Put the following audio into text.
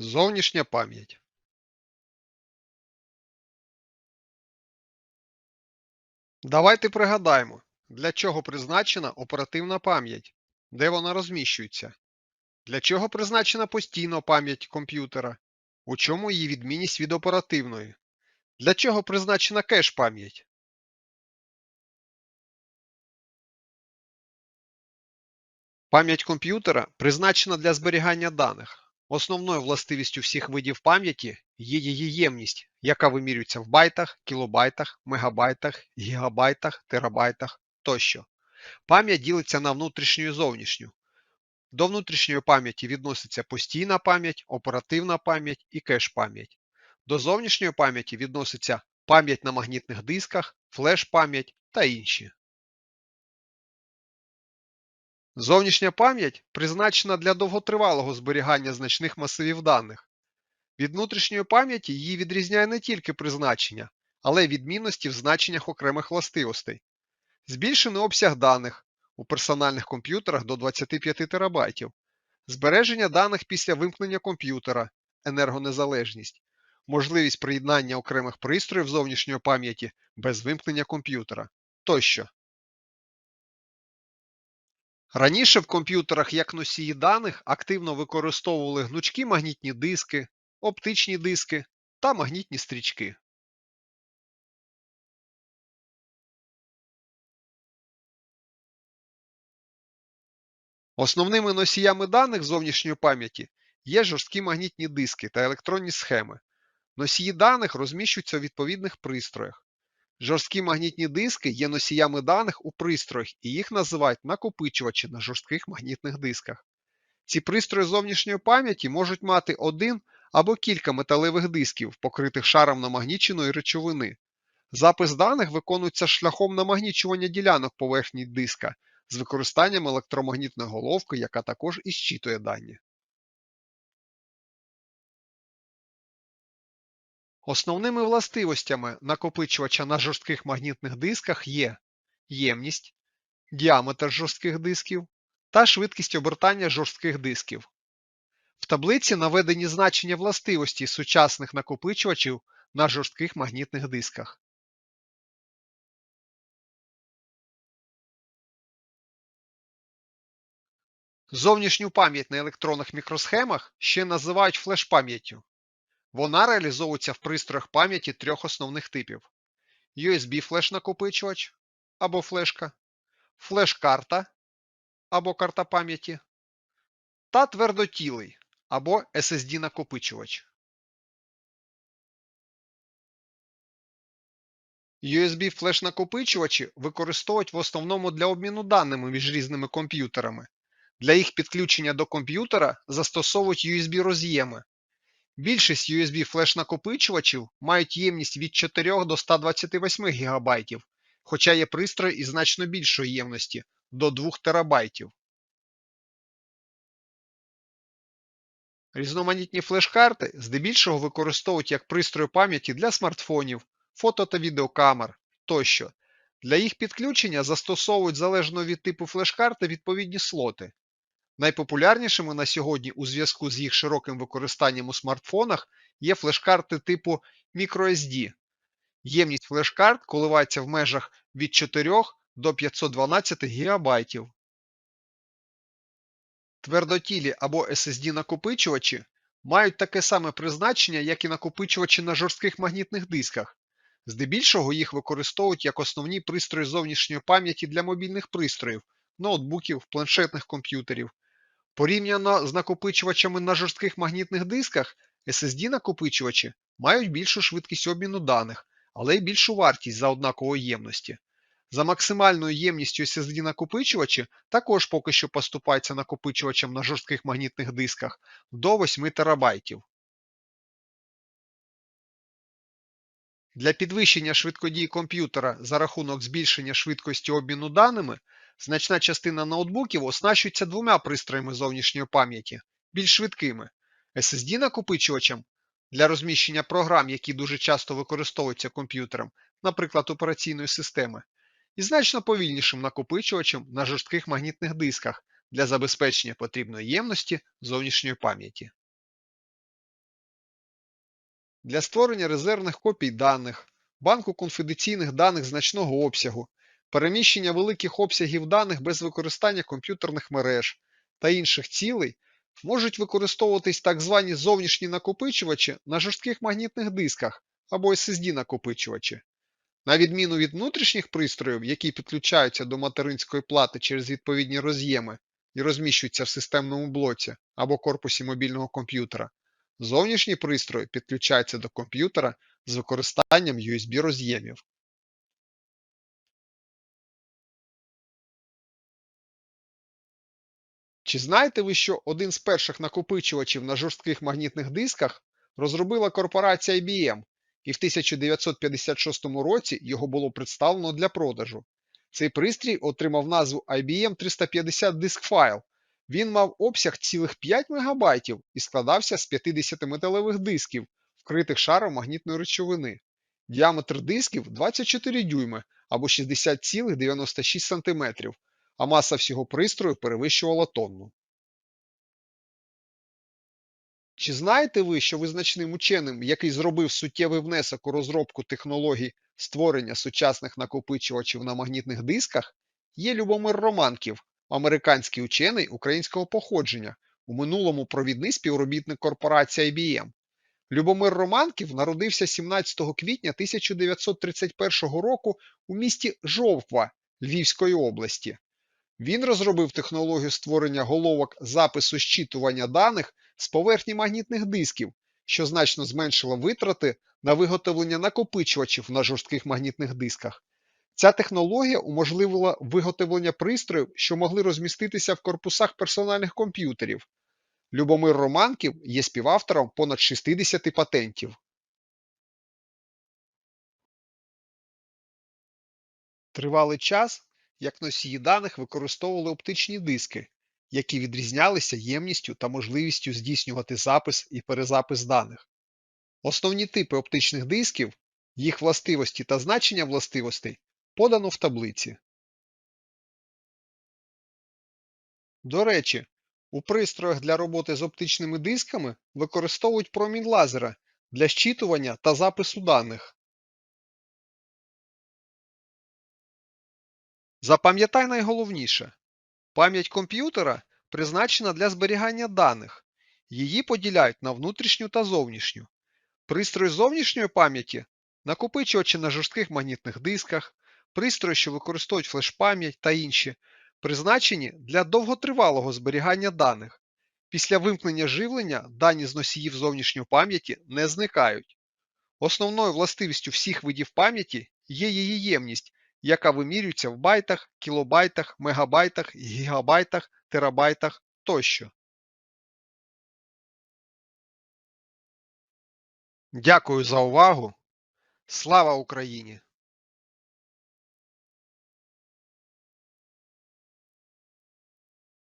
Зовнішня пам'ять. Давайте пригадаємо, для чого призначена оперативна пам'ять, де вона розміщується, для чого призначена постійна пам'ять комп'ютера, у чому її відмінність від оперативної, для чого призначена кеш-пам'ять. Пам'ять комп'ютера призначена для зберігання даних. Основною властивістю всіх видів пам'яті є її ємність, яка вимірюється в байтах, кілобайтах, мегабайтах, гігабайтах, терабайтах тощо. Пам'ять ділиться на внутрішню і зовнішню. До внутрішньої пам'яті відноситься постійна пам'ять, оперативна пам'ять і кеш-пам'ять. До зовнішньої пам'яті відноситься пам'ять на магнітних дисках, флеш-пам'ять та інші. Зовнішня пам'ять призначена для довготривалого зберігання значних масивів даних. Від внутрішньої пам'яті її відрізняє не тільки призначення, але й відмінності в значеннях окремих властивостей. Збільшений обсяг даних у персональних комп'ютерах до 25 терабайтів, збереження даних після вимкнення комп'ютера, енергонезалежність, можливість приєднання окремих пристроїв зовнішньої пам'яті без вимкнення комп'ютера тощо. Раніше в комп'ютерах як носії даних активно використовували гнучкі магнітні диски, оптичні диски та магнітні стрічки. Основними носіями даних зовнішньої пам'яті є жорсткі магнітні диски та електронні схеми. Носії даних розміщуються у відповідних пристроях. Жорсткі магнітні диски є носіями даних у пристроях і їх називають накопичувачі на жорстких магнітних дисках. Ці пристрої зовнішньої пам'яті можуть мати один або кілька металевих дисків, покритих шаром намагніченої речовини. Запис даних виконується шляхом намагнічування ділянок поверхні диска з використанням електромагнітної головки, яка також і зчитує дані. Основними властивостями накопичувача на жорстких магнітних дисках є ємність, діаметр жорстких дисків та швидкість обертання жорстких дисків. В таблиці наведені значення властивості сучасних накопичувачів на жорстких магнітних дисках. Зовнішню пам'ять на електронних мікросхемах ще називають флеш-пам'яттю. Вона реалізовується в пристроях пам'яті трьох основних типів: USB флеш-накопичувач або флешка, флеш-карта або карта пам'яті та твердотілий або SSD-накопичувач. USB флеш-накопичувачі використовують в основному для обміну даними між різними комп'ютерами. Для їх підключення до комп'ютера застосовують USB-роз'єми. Більшість USB флеш-накопичувачів мають ємність від 4 до 128 ГБ, хоча є пристрої із значно більшої ємності до 2 ТБ. Різноманітні флеш-карти здебільшого використовують як пристрої пам'яті для смартфонів, фото та відеокамер тощо. Для їх підключення застосовують залежно від типу флеш-карти відповідні слоти. Найпопулярнішими на сьогодні у зв'язку з їх широким використанням у смартфонах є флеш-карти типу microSD. Ємність флеш-карт коливається в межах від 4 до 512 ГБ. Твердотілі або SSD-накопичувачі мають таке саме призначення, як і накопичувачі на жорстких магнітних дисках. Здебільшого їх використовують як основні пристрої зовнішньої пам'яті для мобільних пристроїв, ноутбуків, планшетних комп'ютерів. Порівняно з накопичувачами на жорстких магнітних дисках, SSD-накопичувачі мають більшу швидкість обміну даних, але й більшу вартість за однакової ємності. За максимальною ємністю SSD-накопичувачі також поки що поступаються накопичувачам на жорстких магнітних дисках до 8 ТБ. Для підвищення швидкодії комп'ютера за рахунок збільшення швидкості обміну даними значна частина ноутбуків оснащується двома пристроями зовнішньої пам'яті, більш швидкими SSD-накопичувачем для розміщення програм, які дуже часто використовуються комп'ютером, наприклад, операційної системи, і значно повільнішим накопичувачем на жорстких магнітних дисках для забезпечення потрібної ємності зовнішньої пам'яті. для створення резервних копій даних, банку конфіденційних даних значного обсягу, переміщення великих обсягів даних без використання комп'ютерних мереж та інших цілей можуть використовуватись так звані зовнішні накопичувачі на жорстких магнітних дисках або SSD-накопичувачі. На відміну від внутрішніх пристроїв, які підключаються до материнської плати через відповідні роз'єми і розміщуються в системному блоці або корпусі мобільного комп'ютера, зовнішні пристрої підключаються до комп'ютера з використанням USB-роз'ємів. Чи знаєте ви, що один з перших накопичувачів на жорстких магнітних дисках розробила корпорація IBM, і в 1956 році його було представлено для продажу? Цей пристрій отримав назву IBM 350 Disk File. Він мав обсяг цілих 5 МБ і складався з 50 металевих дисків, вкритих шаром магнітної речовини. Діаметр дисків 24 дюйми або 60,96 см, а маса всього пристрою перевищувала тонну. Чи знаєте ви, що визначним ученим, який зробив суттєвий внесок у розробку технологій створення сучасних накопичувачів на магнітних дисках, є Любомир Романків, американський учений українського походження, у минулому провідний співробітник корпорації IBM. Любомир Романків народився 17 квітня 1931 року у місті Жовква Львівської області. Він розробив технологію створення головок запису щитування даних з поверхні магнітних дисків, що значно зменшило витрати на виготовлення накопичувачів на жорстких магнітних дисках. Ця технологія уможливила виготовлення пристроїв, що могли розміститися в корпусах персональних комп'ютерів. Любомир Романків є співавтором понад 60 патентів. Тривалий час як носії даних використовували оптичні диски, які відрізнялися ємністю та можливістю здійснювати запис і перезапис даних. Основні типи оптичних дисків, їх властивості та значення властивостей подано в таблиці. До речі, у пристроях для роботи з оптичними дисками використовують промінь лазера для щитування та запису даних. Запам'ятай найголовніше. Пам'ять комп'ютера призначена для зберігання даних. Її поділяють на внутрішню та зовнішню. Пристрої зовнішньої пам'яті накопичувачі на жорстких магнітних дисках, пристрої, що використовують флеш-пам'ять та інші, призначені для довготривалого зберігання даних. Після вимкнення живлення дані з носіїв зовнішньої пам'яті не зникають. Основною властивістю всіх видів пам'яті є її ємність, яка вимірюється в байтах, кілобайтах, мегабайтах, гігабайтах, терабайтах тощо. Дякую за увагу. Слава Україні!